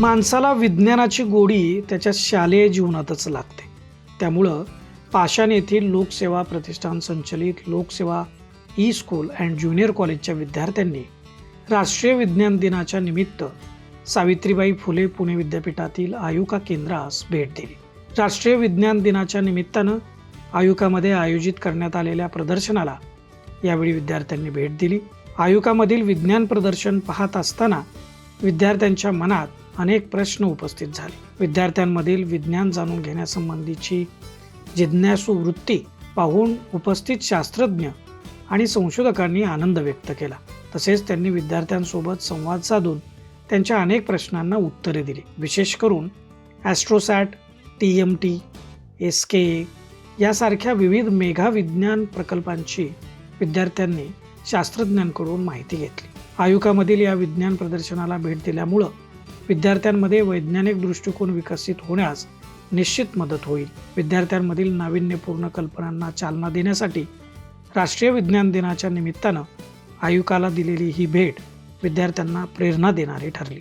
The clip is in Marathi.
माणसाला विज्ञानाची गोडी त्याच्या शालेय जीवनातच लागते. त्यामुळं पाषाण येथील लोकसेवा प्रतिष्ठान संचलित लोकसेवा ई स्कूल अँड ज्युनियर कॉलेजच्या विद्यार्थ्यांनी राष्ट्रीय विज्ञान दिनाच्या निमित्त सावित्रीबाई फुले पुणे विद्यापीठातील आयुका केंद्रास भेट दिली. राष्ट्रीय विज्ञान दिनाच्या निमित्तानं आयुकामध्ये आयोजित करण्यात आलेल्या प्रदर्शनाला यावेळी विद्यार्थ्यांनी भेट दिली. आयुकामधील विज्ञान प्रदर्शन पाहत असताना विद्यार्थ्यांच्या मनात अनेक प्रश्न उपस्थित झाले. विद्यार्थ्यांमधील विज्ञान जाणून घेण्यासंबंधीची जिज्ञासू वृत्ती पाहून उपस्थित शास्त्रज्ञ आणि संशोधकांनी आनंद व्यक्त केला. तसेच त्यांनी विद्यार्थ्यांसोबत संवाद साधून त्यांच्या अनेक प्रश्नांना उत्तरे दिली. विशेष करून AstroSat T M T S K A यासारख्या विविध मेघा विज्ञान प्रकल्पांची विद्यार्थ्यांनी शास्त्रज्ञांकडून माहिती घेतली. आयुकामधील या विज्ञान प्रदर्शनाला भेट दिल्यामुळं विद्यार्थ्यांमध्ये वैज्ञानिक दृष्टिकोन विकसित होण्यास निश्चित मदत होईल. विद्यार्थ्यांमधील नाविन्यपूर्ण कल्पनांना चालना देण्यासाठी राष्ट्रीय विज्ञान दिनाच्या निमित्तानं आयुकाला दिलेली ही भेट विद्यार्थ्यांना प्रेरणा देणारी ठरली.